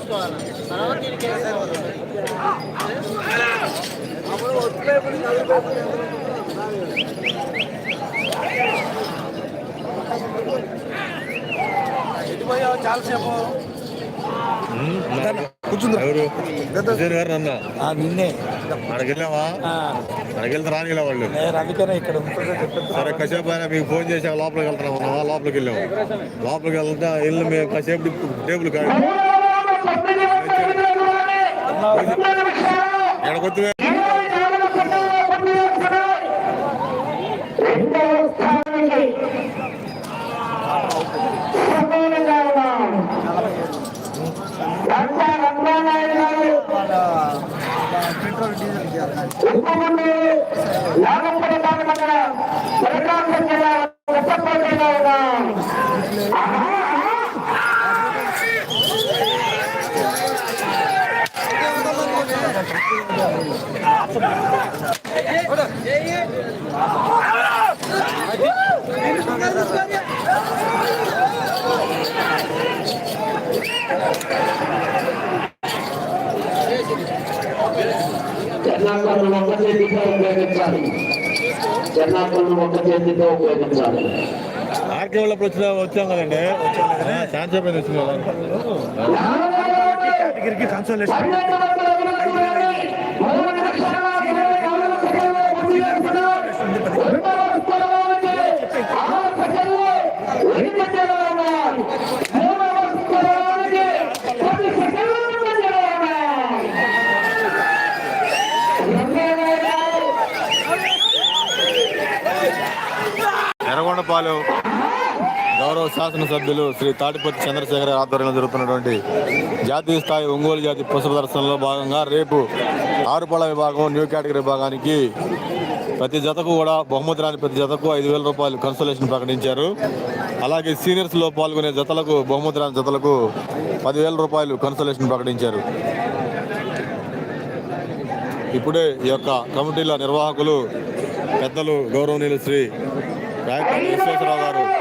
తర్వాత దీనికి ఒట్టు చాలాసేపు నిన్నే. రానిలా వాళ్ళు. అందుకనే ఇక్కడ సరే కాసేపు అయినా మీకు ఫోన్ చేసాక లోపలికి వెళ్తున్నాం లోపలికి వెళ్ళాము లోపలికి వెళ్తే ఇల్లు మేము కాసేపు టేబుల్ కాదు ఎడకొద్దు పెట్రోల్ డీజిల్ చేయాలి జనాభాను ఒక చేతితో ఉపయోగించాలి. జనాభాను ఒక చేతితో ఉపయోగించాలి. ఆర్కే వచ్చిన వచ్చాం కదండి. ఛాన్స్ అయిపోయింది వచ్చిన కేటగిరీకి కన్సల్టేషన్ పన్నెండు ఎర్రగొండపాలెం. గౌరవ శాసనసభ్యులు శ్రీ తాటిపత్తి చంద్రశేఖర్ ఆధ్వర్యంలో జరుగుతున్నటువంటి జాతీయ స్థాయి ఒంగోలు జాతి పుష్ప ప్రదర్శనలో భాగంగా రేపు ఆరుపాల విభాగం న్యూ కేటగిరీ విభాగానికి ప్రతి జతకు కూడా బహుమతి రాని ప్రతి జతకు ఐదు వేల రూపాయలు కన్సోలేషన్ ప్రకటించారు. అలాగే సీనియర్స్లో పాల్గొనే జతలకు బహుమతి రాని జతలకు పదివేల రూపాయలు కన్సోలేషన్ ప్రకటించారు. ఇప్పుడే ఈ యొక్క కమిటీల నిర్వాహకులు పెద్దలు గౌరవనీయులు శ్రీ రాయపాటి విశ్వేశ్వరరావు గారు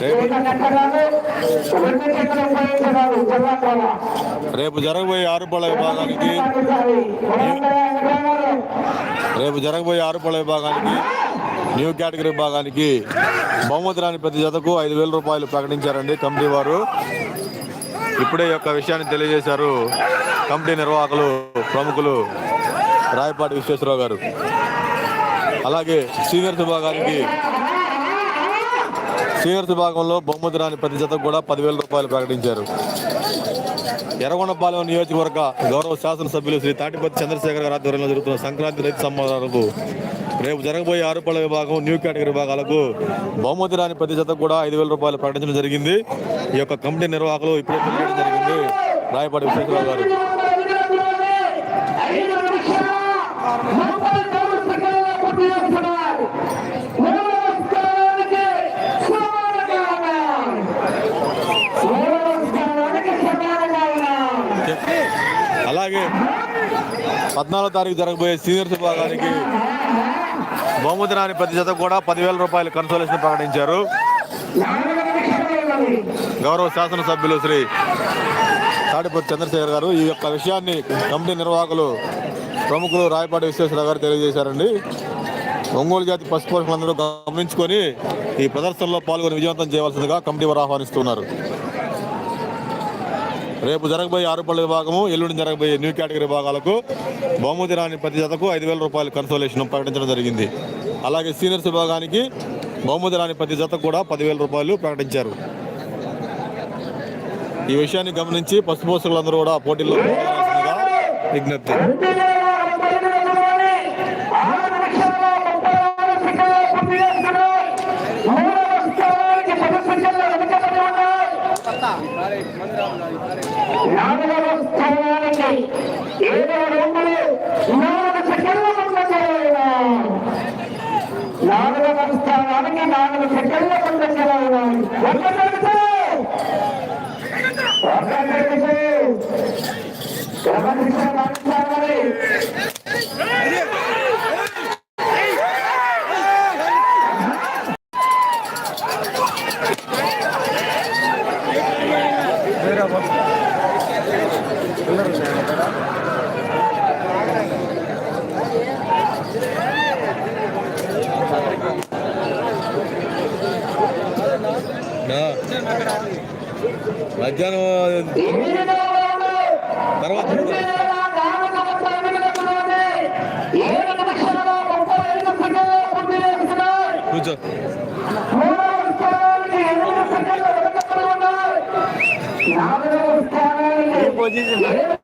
రేపు రేపు జరగబోయే ఆరుపాల విభాగానికి రేపు జరగబోయే ఆరుపాల విభాగానికి న్యూ కేటగిరీ విభాగానికి బహుమతి రాని ప్రతి జతకు ఐదు వేల రూపాయలు ప్రకటించారండి కమిటీ వారు. ఇప్పుడే యొక్క విషయాన్ని తెలియజేశారు కమిటీ నిర్వాహకులు ప్రముఖులు రాయపాటి విశ్వేశ్వరరావు గారు. అలాగే సీనియర్స్ విభాగానికి సీనియర్స్ విభాగంలో బహుమతి రాని ప్రతి జతకు కూడా పదివేల రూపాయలు ప్రకటించారు. ఎర్రగొండపాలెం నియోజకవర్గ గౌరవ శాసనసభ్యులు శ్రీ తాటిపతి చంద్రశేఖర్ గారి ఆధ్వర్యంలో జరుగుతున్న సంక్రాంతి రైతు సమాధానాలకు రేపు జరగబోయే ఆరుపళ్ళ విభాగం న్యూ కేటగిరీ విభాగాలకు బహుమతి రాని ప్రతి జతకు కూడా ఐదు వేల రూపాయలు ప్రకటించడం జరిగింది. ఈ యొక్క కమిటీ నిర్వాహకులు ఇప్పుడే జరిగింది. రాయపాటి విశ్వేశ్వరరావు గారు ఐదు నిమిషాల ముప్పై మూడు సెకండ్ల పూర్తి చేస్తున్నారు. మూడవ స్థానానికి సమానంగా ఉన్నారు. మూడవ స్థానానికి సమానంగా ఉన్నారు. అలాగే పద్నాలుగో తారీఖు జరగబోయే సీనియర్స్ విభాగానికి బహుమతి రాని ప్రతి జత కూడా పదివేల రూపాయలు కన్సోలేషన్ ప్రకటించారు. గౌరవ శాసనసభ్యులు శ్రీ తాడిపతి చంద్రశేఖర్ గారు ఈ యొక్క విషయాన్ని కమిటీ నిర్వాహకులు ప్రముఖులు రాయపాటి విశ్వేశ్వర గారు తెలియజేశారండి. ఒంగోలు జాతి పశుపోషకులందరూ గమనించుకొని ఈ ప్రదర్శనలో పాల్గొని విజయవంతం చేయవలసిందిగా కమిటీ వారు ఆహ్వానిస్తున్నారు. రేపు జరగబోయే ఆరుపల్లి విభాగము ఎల్లుండి జరగబోయే న్యూ కేటగిరీ విభాగాలకు బహుమతి రాని ప్రతి జతకు ఐదు వేల రూపాయలు కన్సోలేషన్ ప్రకటించడం జరిగింది. అలాగే సీనియర్స్ విభాగానికి బహుమతి రాని ప్రతి జతకు కూడా పదివేల రూపాయలు ప్రకటించారు. ఈ విషయాన్ని గమనించి పశుపోషకులందరూ కూడా పోటీల్లో విజ్ఞప్తి. నాలుగవ స్థానానికి ఏడవ రౌండ్లు నాలుగు సెకండ్ల ముందు నాలుగవ స్థానానికి నాలుగు సెకండ్ల ముందు మధ్యాహ్నం తర్వాత కూర్చో. పొజిషన్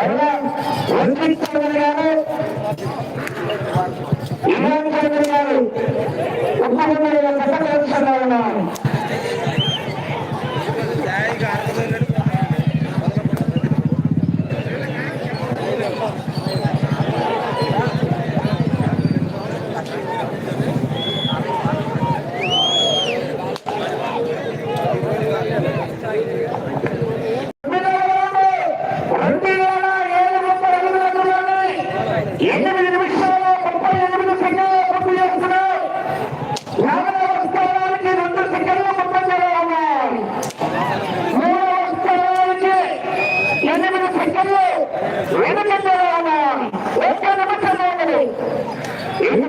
గారు ఇమాన్ గారు ఉన్నారు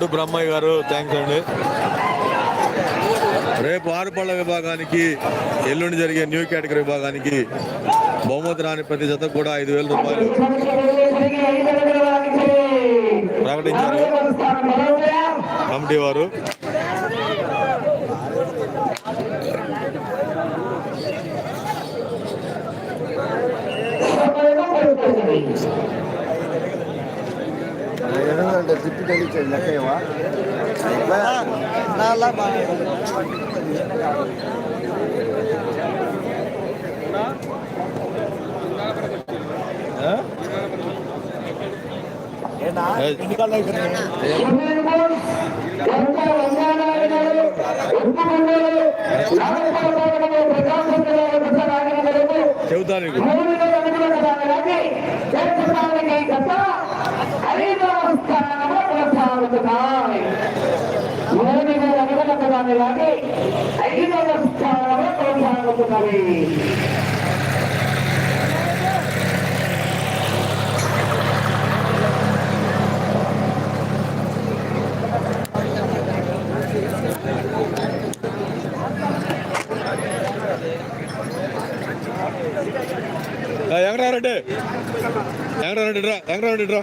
ఒడ్డు బ్రహ్మయ్య గారు థ్యాంక్స్ అండి. రేపు ఆరుపళ్ళ విభాగానికి ఎల్లుండి జరిగే న్యూ కేటగిరీ విభాగానికి బహుమతి రాని ప్రతి జత కూడా ఐదు వేల రూపాయలు. ప్రకటించారు. కమిటీ వారు. అంటే తిప్పి తెలియచేది లెక్కయ్యవా ఎన్నికల్లో అయిపోయినాయి కొనసాగుతున్నాయి మూడు వేల అడుగుల దానికి ఐదవ స్థానంలో కొనసాగుతున్నవి ఎంగరారెడ్డి ఎంగరారెడ్డి రా ఎంగరారెడ్డి రా.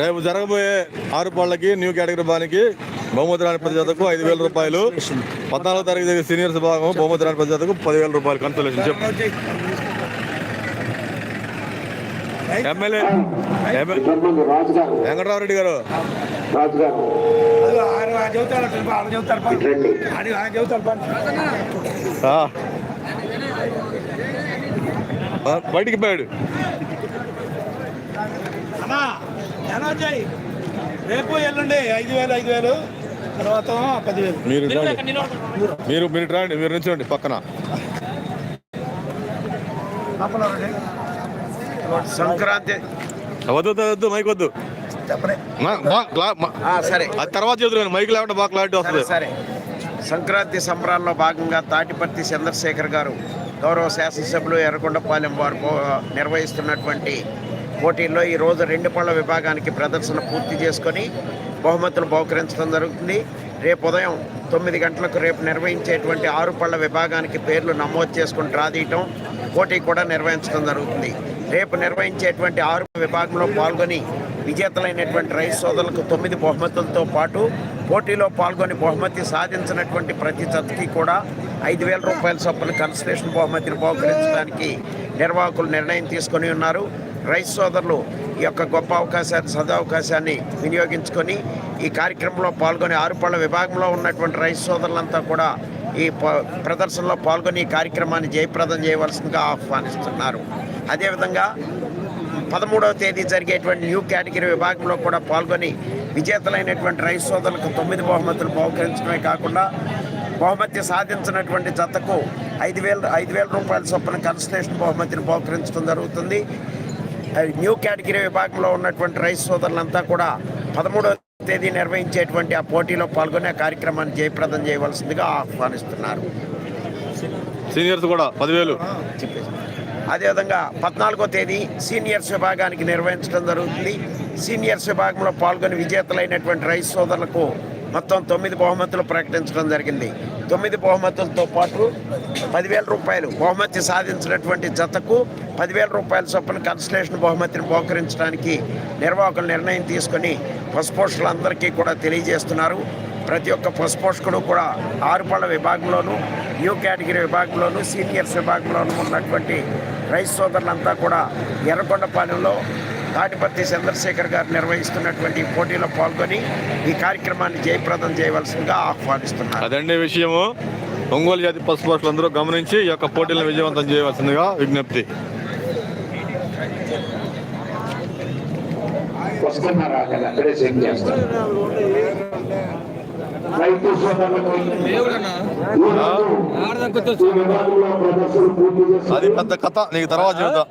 రేపు జరగబోయే ఆరు పళ్ళకి న్యూ కేటగిరీ బానికి బహుమతి రాని ప్రతి జతకు ఐదు వేల రూపాయలు. పద్నాలుగో తారీఖు జరిగే సీనియర్స్ భాగం బహుమతి రాని ప్రతి జతకు పదివేల రూపాయలు కన్సలేషన్ చెప్పు. ఎమ్మెల్యే వెంకటరామరెడ్డి గారు. రాజుగారు అదిగో చేయి రేపు ఎల్లుండి ఐదు వేలు ఐదు వేలు తర్వాత పదివేలు. మీరు రండి. మీరు మీరు రండి మీరు నుంచోండి పక్కన. సంక్రాంతి. వద్దు వద్దు, మైక్ వద్దు. సరే. తర్వాత చెబుతున్నాను మైక్ లేకుండా బాగా క్లారిటీ వస్తుంది. సరే. సంక్రాంతి సంబరాల్లో భాగంగా తాటిపర్తి చంద్రశేఖర్ గారు గౌరవ శాసనసభ్యులు ఎర్రగొండపాలెం వారు నిర్వహిస్తున్నటువంటి పోటీల్లో ఈరోజు రెండు పళ్ళ విభాగానికి ప్రదర్శన పూర్తి చేసుకొని బహుమతులు బహుకరించడం జరుగుతుంది. రేపు ఉదయం తొమ్మిది గంటలకు రేపు నిర్వహించేటువంటి ఆరు పళ్ళ విభాగానికి పేర్లు నమోదు చేసుకుని రాదీయటం పోటీ కూడా నిర్వహించడం జరుగుతుంది. రేపు నిర్వహించేటువంటి ఆరు విభాగంలో పాల్గొని విజేతలైనటువంటి రైతు సోదరులకు తొమ్మిది బహుమతులతో పాటు పోటీలో పాల్గొని బహుమతి సాధించినటువంటి ప్రతి జతకి కూడా ఐదు వేల రూపాయల చొప్పున కన్సలేషన్ బహుమతిని బహుకరించడానికి నిర్వాహకులు నిర్ణయం తీసుకొని ఉన్నారు. రైతు సోదరులు ఈ యొక్క గొప్ప అవకాశాన్ని సదవకాశాన్ని వినియోగించుకొని ఈ కార్యక్రమంలో పాల్గొని ఆరుపళ్ళ విభాగంలో ఉన్నటువంటి రైతు సోదరులంతా కూడా ఈ ప- ప్రదర్శనలో పాల్గొని ఈ కార్యక్రమాన్ని జయప్రదం చేయవలసిందిగా ఆహ్వానిస్తున్నారు. అదేవిధంగా పదమూడవ తేదీ జరిగేటువంటి న్యూ కేటగిరీ విభాగంలో కూడా పాల్గొని విజేతలైనటువంటి రైతు సోదరులకు తొమ్మిది బహుమతులు బహుకరించడమే కాకుండా బహుమతి సాధించినటువంటి జతకు ఐదు వేల ఐదు వేల రూపాయల చొప్పున కన్సలేషన్ బహుమతిని బహుకరించడం జరుగుతుంది. న్యూ కేటగిరీ విభాగంలో ఉన్నటువంటి రైతు సోదరులంతా కూడా పదమూడవ తేదీ నిర్వహించేటువంటి ఆ పోటీలో పాల్గొనే కార్యక్రమాన్ని జయప్రదం చేయవలసిందిగా ఆహ్వానిస్తున్నారు. సీనియర్స్ కూడా పదివేలు. అదేవిధంగా పద్నాలుగో తేదీ సీనియర్స్ విభాగానికి నిర్వహించడం జరుగుతుంది. సీనియర్స్ విభాగంలో పాల్గొని విజేతలైనటువంటి రైతు సోదరులకు మొత్తం తొమ్మిది బహుమతులు ప్రకటించడం జరిగింది. తొమ్మిది బహుమతులతో పాటు పదివేల రూపాయలు బహుమతి సాధించినటువంటి జతకు పదివేల రూపాయల చొప్పున కన్సలేషన్ బహుమతిని బహుకరించడానికి నిర్వాహకులు నిర్ణయం తీసుకొని పసుపోషకులందరికీ కూడా తెలియజేస్తున్నారు. ప్రతి ఒక్క పశుపోషకుడు కూడా ఆరుపళ్ళ విభాగంలోనూ న్యూ కేటగిరీ విభాగంలోనూ సీనియర్స్ విభాగంలోనూ ఉన్నటువంటి రైతు సోదరులంతా కూడా ఎర్రకొండపాలెంలో తాటిపత్తి చంద్రశేఖర్ గారు నిర్వహిస్తున్నటువంటి పోటీలో పాల్గొని ఈ కార్యక్రమాన్ని జయప్రదం చేయవలసిందిగా ఆహ్వానిస్తున్నారు. అదండి విషయము. ఒంగోలు జాతి అందరూ గమనించి ఈ యొక్క పోటీలను విజయవంతం చేయవలసిందిగా విజ్ఞప్తి. వస్తున్నారా? అక్కడ చెక్ చేస్తారు. రైతు సోదరులకు అది పెద్ద కథ నీకు తర్వాత చెబుతా.